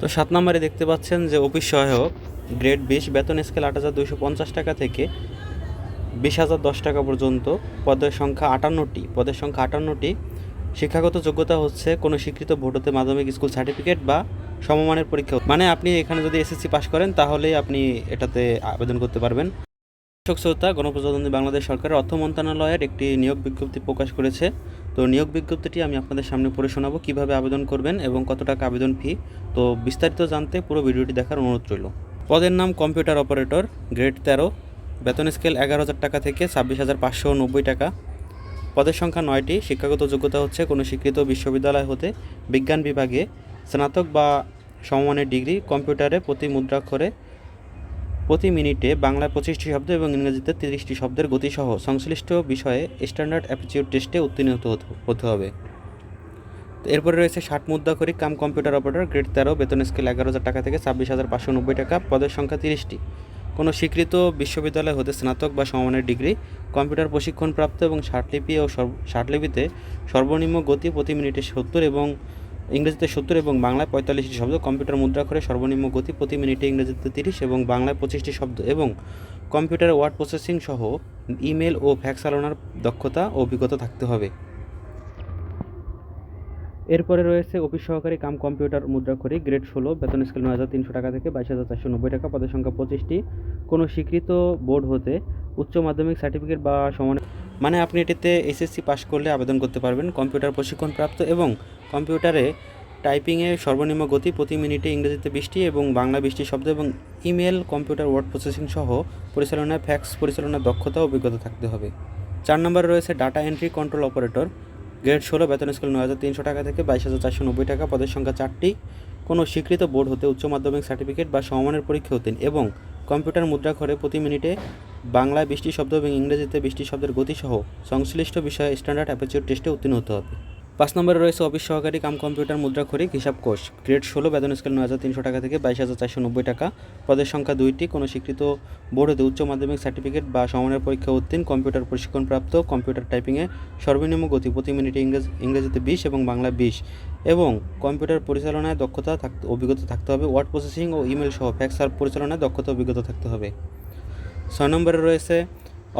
তো সাত নম্বরে দেখতে পাচ্ছেন যে অফিস সহায়ক, গ্রেড বিশ, বেতন স্কেল আট হাজার দুশো পঞ্চাশ টাকা থেকে বিশ হাজার দশ টাকা পর্যন্ত। পদের সংখ্যা আটান্নটি। পদের সংখ্যা আটান্নটি। শিক্ষাগত যোগ্যতা হচ্ছে কোনো স্বীকৃত ভোটতে মাধ্যমিক স্কুল সার্টিফিকেট বা সমমানের পরীক্ষা। মানে আপনি এখানে যদি এসএসসি পাশ করেন, তাহলেই আপনি এটাতে আবেদন করতে পারবেন। দর্শক শ্রোতা গণপ্রজাতন্ত্রী বাংলাদেশ সরকারের অর্থ মন্ত্রণালয়ের একটি নিয়োগ বিজ্ঞপ্তি প্রকাশ করেছে। তো নিয়োগ বিজ্ঞপ্তিটি আমি আপনাদের সামনে পড়ে শোনাবো, কীভাবে আবেদন করবেন এবং কত টাকা আবেদন ফি। তো বিস্তারিত জানতে পুরো ভিডিওটি দেখার অনুরোধ রইল। পদের নাম কম্পিউটার অপারেটর, গ্রেড তেরো, বেতন স্কেল এগারো হাজার টাকা থেকে ছাব্বিশ হাজার পাঁচশো নব্বই টাকা। পদের সংখ্যা নয়টি, শিক্ষাগত যোগ্যতা হচ্ছে কোনো স্বীকৃত বিশ্ববিদ্যালয় হতে বিজ্ঞান বিভাগে, স্নাতক বা সমমানের ডিগ্রি কম্পিউটারে প্রতি মুদ্রাক্ষরে প্রতি মিনিটে বাংলায় পঁচিশটি শব্দ এবং ইংরেজিতে তিরিশটি শব্দের গতিসহ সংশ্লিষ্ট বিষয়ে স্ট্যান্ডার্ড অ্যাপটিটিউড টেস্টে উত্তীর্ণ হতে হবে। এরপরে রয়েছে ষাট মুদ্রাক্ষরিক কাম কম্পিউটার অপারেটর, গ্রেড তেরো, বেতন স্কেল এগারো হাজার টাকা থেকে ছাব্বিশ হাজার পাঁচশো নব্বই টাকা, পদের সংখ্যা তিরিশটি। কোনো স্বীকৃত বিশ্ববিদ্যালয় হতে স্নাতক বা সমমানের ডিগ্রি, কম্পিউটার প্রশিক্ষণপ্রাপ্ত এবং ষাটলিপি ও ষাটলিপিতে সর্বনিম্ন গতি প্রতি মিনিটে সত্তর এবং ইংরেজিতে সত্তর এবং বাংলায় পঁয়তাল্লিশটি শব্দ, কম্পিউটার মুদ্রাক্ষরে সর্বনিম্ন গতি প্রতি মিনিটে ইংরেজিতে তিরিশ এবং বাংলায় পঁচিশটি শব্দ এবং কম্পিউটার ওয়ার্ড প্রসেসিং সহ ইমেল ও ফ্যাক্স চালানোর দক্ষতা ও অভিজ্ঞতা থাকতে হবে। এরপরে রয়েছে অফিস সহকারী কাম কম্পিউটার মুদ্রাক্ষরিক গ্রেড ষোলো, বেতন স্কেল নয় হাজার তিনশো টাকা থেকে বাইশ হাজার চারশো নব্বই টাকা, পদের সংখ্যা পঁচিশটি। কোনো স্বীকৃত বোর্ড হতে উচ্চ মাধ্যমিক সার্টিফিকেট বা সমান মানে আপনি এটিতে এসএসসি পাস করলে আবেদন করতে পারবেন, কম্পিউটার প্রশিক্ষণপ্রাপ্ত এবং কম্পিউটারে টাইপিংয়ে সর্বনিম্ন গতি প্রতি মিনিটে ইংরেজিতে বৃষ্টি এবং বাংলা বৃষ্টি শব্দ এবং ইমেল, কম্পিউটার ওয়ার্ড প্রসেসিং সহ পরিচালনায় ফ্যাক্স পরিচালনার দক্ষতা অভিজ্ঞতা থাকতে হবে। চার নম্বরে রয়েছে data entry control operator. Grade ষোলো, বেতন স্কেল নয় হাজার তিনশো টাকা থেকে বাইশ হাজার চারশো নব্বই টাকা, পদের সংখ্যা চারটি। কোনো স্বীকৃত বোর্ড হতে উচ্চ মাধ্যমিক সার্টিফিকেট বা সমমানের পরীক্ষা হতেন এবং কম্পিউটার মুদ্রা ঘরে প্রতি মিনিটে বাংলায় বৃষ্টি শব্দ এবং ইংরেজিতে বৃষ্টি শব্দের গতিসহ সংশ্লিষ্ট বিষয়ে স্ট্যান্ডার্ড অ্যাপেচিউর টেস্টে উত্তীর্ণ হতে হবে। পাঁচ নম্বরে রয়েছে অফিস সহকারী কাম কম্পিউটার মুদ্রাক্ষরিক হিসাব কোষ। গ্রেড ষোলো বেতন স্কেল নয় হাজার তিনশো টাকা থেকে বাইশ হাজার চারশো নব্বই টাকা। পদের সংখ্যা দুইটি। কোনো স্বীকৃত বোর্ড হতে উচ্চ মাধ্যমিক সার্টিফিকেট বা সমানের পরীক্ষা উত্তীর্ণ, কম্পিউটার প্রশিক্ষণপ্রাপ্ত, কম্পিউটার টাইপিংয়ে সর্বনিম্ন গতি প্রতি মিনিটে ইংরেজ, ইংরেজিতে বিশ এবং বাংলা বিশ। এবং কম্পিউটার পরিচালনায় দক্ষতা থাকতে অভিজ্ঞতা থাকতে হবে। ওয়ার্ড প্রসেসিং ও ইমেল সহ ফ্যাক্স পরিচালনায় দক্ষতা অভিজ্ঞতা থাকতে হবে। ছয় নম্বরে রয়েছে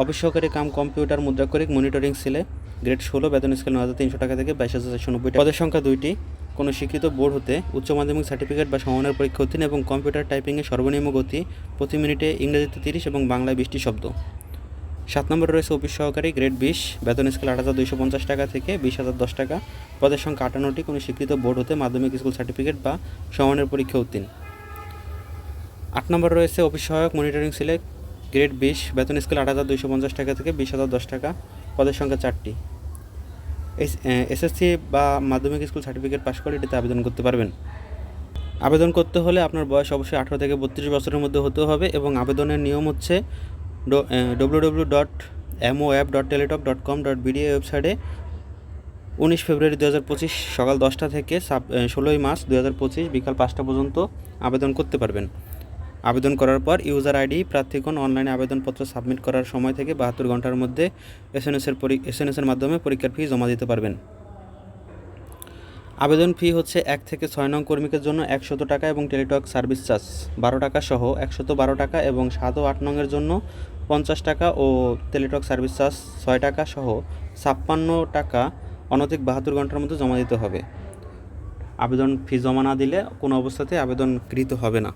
অফিস সহকারী কাম কম্পিউটার মুদ্রাক্ষরিক মনিটরিং সেলে, গ্রেড ষোলো, বেতন স্কেল নয় হাজার তিনশো টাকা থেকে বাইশ হাজার চারশো নব্বই পদের সংখ্যা দুইটি। কোনো শিক্ষিত বোর্ড হতে উচ্চ মাধ্যমিক সার্টিফিকেট বা সমানের পরীক্ষা উত্তীর্ণ এবং কম্পিউটার টাইপিংয়ে সর্বনিম্ন গতি প্রতি মিনিটে ইংরেজিতে তিরিশ এবং বাংলায় বিশটি শব্দ। সাত নম্বরে রয়েছে অফিস সহকারী গ্রেড বিশ, বেতন স্কেল আট হাজার দুইশো পঞ্চাশ টাকা থেকে বিশ হাজার দশ টাকা। পদের সংখ্যা আটান্নটি। কোনো স্বীকৃত বোর্ড হতে মাধ্যমিক স্কুল সার্টিফিকেট বা সমানের পরীক্ষা উত্তীর্ণ আট নম্বর রয়েছে অফিস সহায়ক মনিটরিং সেলে গ্রেড বিশ, বেতন স্কেল আট হাজার দুইশো পঞ্চাশ টাকা থেকে বিশ হাজার দশ টাকা, পদের সংখ্যা চারটি। এসএসসি বা মাধ্যমিক স্কুল সার্টিফিকেট পাশ করে এটিতে আবেদন করতে পারবেন। আবেদন করতে হলে আপনার বয়স অবশ্যই আঠারো থেকে বত্রিশ বছরের মধ্যে হতে হবে এবং আবেদনের নিয়ম হচ্ছে W W dot MO app dot Teletalk dot com dot BD ওয়েবসাইটে উনিশ ফেব্রুয়ারি দু হাজার পঁচিশ সকাল দশটা থেকে সাব ষোলোই মার্চ দু হাজার পঁচিশ বিকাল পাঁচটা পর্যন্ত আবেদন করতে পারবেন। আবেদন করার পর ইউজার আইডি প্রার্থীগণ অনলাইনে আবেদনপত্র সাবমিট করার সময় থেকে বাহাত্তর ঘণ্টার মধ্যে এস এন এসএনএসের এসএনএসের মাধ্যমে পরীক্ষার ফি জমা দিতে পারবেন। আবেদন ফি হচ্ছে এক থেকে ছয় নং কর্মীকের জন্য একশত টাকা এবং টেলিটক সার্ভিস চার্জ বারো টাকা সহ একশত বারো টাকা এবং সাত ও আট নংয়ের জন্য পঞ্চাশ টাকা ও টেলিটক সার্ভিস চার্জ ছয় টাকা সহ ছাপ্পান্ন টাকা অনধিক বাহাত্তর ঘণ্টার মধ্যে জমা দিতে হবে। আবেদন ফি জমা না দিলে কোনো অবস্থাতে আবেদন গৃহীত হবে না।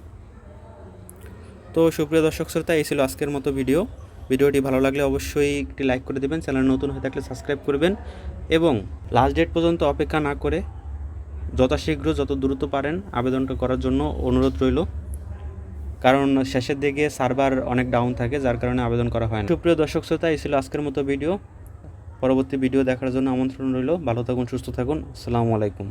তো সুপ্রিয় দর্শক শ্রোতা, এই ছিল আজকের মতো ভিডিও। ভিডিওটি ভালো লাগলে অবশ্যই একটি লাইক করে দেবেন, চ্যানেল নতুন হয়ে থাকলে সাবস্ক্রাইব করবেন এবং লাস্ট ডেট পর্যন্ত অপেক্ষা না করে যথাশীঘ্র যত দ্রুত পারেন আবেদনটা করার জন্য অনুরোধ রইল। কারণ শেষের দিকে সার্ভার অনেক ডাউন থাকে, যার কারণে আবেদন করা হয় না। সুপ্রিয় দর্শক শ্রোতা, এই ছিল আজকের মতো ভিডিও। পরবর্তী ভিডিও দেখার জন্য আমন্ত্রণ রইল। ভালো থাকুন, সুস্থ থাকুন। আসসালামু আলাইকুম।